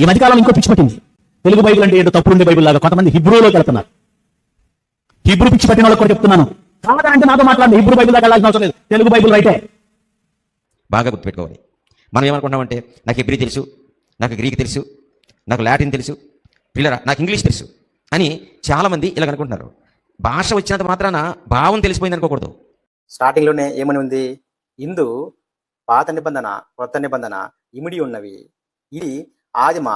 ఈ మధ్యకాలం ఇంకో పిచ్చి పట్టింది. తెలుగు బైబిల్ అంటే ఏంటో తప్పుడు ఉండే బైబిల్ లాగా కొంతమంది హిబ్రూలోకి వెళ్తున్నారు. హిబ్రూ పిచ్చి పట్టిన వాళ్ళకి కూడా చెప్తున్నాను. కావాలంటే నాతో మాట్లాడండి హిబ్రూ బైబిల్ దాకా వెళ్ళాల్సిన అవసరం లేదు. తెలుగు బైబిల్ రైటే. బాగా గుర్తుపెట్టుకోవాలి. మనం ఏమనుకుంటామంటే నాకు ఎబ్రి తెలుసు నాకు గ్రీక్ తెలుసు నాకు లాటిన్ తెలుసు పిల్లరా నాకు ఇంగ్లీష్ తెలుసు అని చాలామంది ఇలా అనుకుంటున్నారు. భాష వచ్చినంత మాత్రాన భావం తెలిసిపోయింది అనుకోకూడదు. స్టార్టింగ్లోనే ఏమని ఉంది? ఇందు పాత నిబంధన కొత్త నిబంధన ఇమిడి ఉన్నవి. ఇది ఆదిమ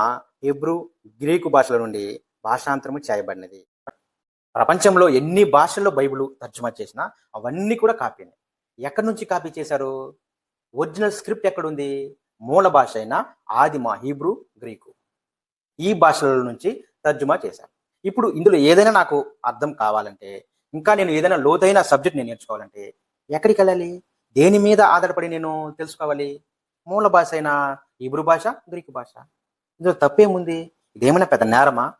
హిబ్రూ గ్రీకు భాషల నుండి భాషాంతరము చేయబడినది. ప్రపంచంలో ఎన్ని భాషల్లో బైబిల్ తర్జుమా చేసినా అవన్నీ కూడా కాపీని ఎక్కడి నుంచి కాపీ చేశారు? ఒరిజినల్ స్క్రిప్ట్ ఎక్కడుంది? మూల భాష అయిన ఆదిమ హీబ్రూ గ్రీకు. ఈ భాషల నుంచి తర్జుమా చేశారు. ఇప్పుడు ఇందులో ఏదైనా నాకు అర్థం కావాలంటే ఇంకా నేను ఏదైనా లోతైన సబ్జెక్ట్ నేను నేర్చుకోవాలంటే ఎక్కడికి వెళ్ళాలి? దేని మీద ఆధారపడి నేను తెలుసుకోవాలి? మూల భాష అయిన హీబ్రూ భాష గ్రీకు భాష? ఇందులో తప్పేముంది? ఇదేమైనా పెద్ద నేరమా?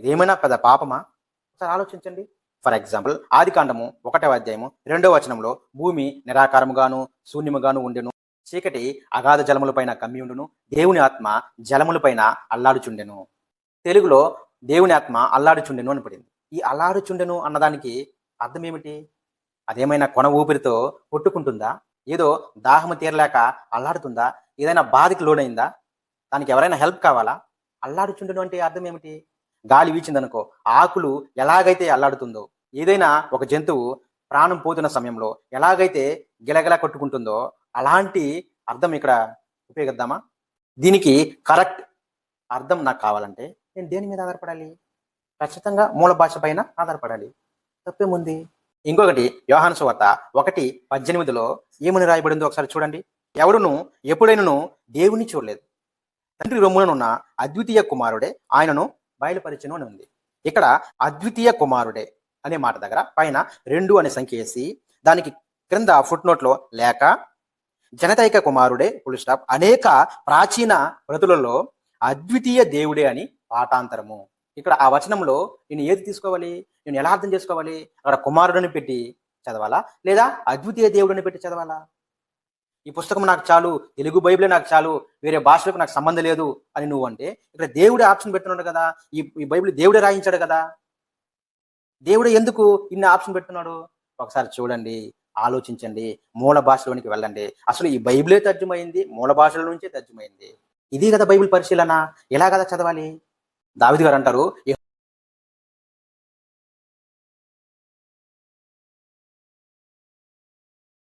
ఇదేమైనా పెద్ద పాపమా? ఒకసారి ఆలోచించండి. ఫర్ ఎగ్జాంపుల్ ఆదికాండము ఒకటవ అధ్యాయము రెండవ వచనంలో భూమి నిరాకారముగాను శూన్యముగాను ఉండెను. చీకటి అగాధ జలములపైన కమ్మి ఉండును. దేవుని ఆత్మ జలములపైన అల్లాడుచుండెను. తెలుగులో దేవుని ఆత్మ అల్లాడుచుండెను అని పడింది. ఈ అల్లాడుచుండెను అన్నదానికి అర్థం ఏమిటి అదేమైనా కొన ఊపిరితో కొట్టుకుంటుందా? ఏదో దాహము తీరలేక అల్లాడుతుందా? ఏదైనా బాధకి లోనైందా? దానికి ఎవరైనా హెల్ప్ కావాలా? అల్లాడుచుండడం అంటే అర్థం ఏమిటి? గాలి వీచిందనుకో ఆకులు ఎలాగైతే అల్లాడుతుందో ఏదైనా ఒక జంతువు ప్రాణం పోతున్న సమయంలో ఎలాగైతే గిలగిలా కొట్టుకుంటుందో అలాంటి అర్థం ఇక్కడ ఉపయోగిద్దామా? దీనికి కరెక్ట్ అర్థం నాకు కావాలంటే నేను దేని మీద ఆధారపడాలి? ఖచ్చితంగా మూల భాష పైన ఆధారపడాలి. తప్పేముంది? ఇంకొకటి వ్యవహాన సువార్త ఒకటి పద్దెనిమిదిలో ఏమని రాయబడిందో ఒకసారి చూడండి. ఎవడును ఎప్పుడైనను దేవుని చూడలేదు. తండ్రి రొమ్ముననున్న అద్వితీయ కుమారుడే ఆయనను బయలుపరిచను అని ఉంది. ఇక్కడ అద్వితీయ కుమారుడే అనే మాట దగ్గర పైన రెండు అనే సంఖ్య వేసి దానికి క్రింద ఫుట్ నోట్లో లేక జనతైక కుమారుడే ఫుల్ స్టాప్ అనేక ప్రాచీన ప్రతులలో అద్వితీయ దేవుడే అని పాఠాంతరము. ఇక్కడ ఆ వచనంలో నేను ఏది తీసుకోవాలి? నేను ఎలా అర్థం చేసుకోవాలి? అక్కడ కుమారుడిని పెట్టి చదవాలా? లేదా అద్వితీయ దేవుడిని పెట్టి చదవాలా? ఈ పుస్తకం నాకు చాలు తెలుగు బైబిలే నాకు చాలు వేరే భాషలకు నాకు సంబంధం లేదు అని నువ్వు అంటే ఇక్కడ దేవుడే ఆప్షన్ పెట్టున్నాడు కదా ఈ ఈ బైబిల్ దేవుడే రాయించాడు కదా. దేవుడే ఎందుకు ఇన్ని ఆప్షన్ పెట్టున్నాడు? ఒకసారి చూడండి ఆలోచించండి మూల భాషలోనికి వెళ్ళండి. అసలు ఈ బైబిలే తర్జుమైంది మూల భాషల నుంచే తర్జుమైంది. ఇది కదా బైబిల్ పరిశీలన ఎలా కదా చదవాలి? దావిది గారు అంటారు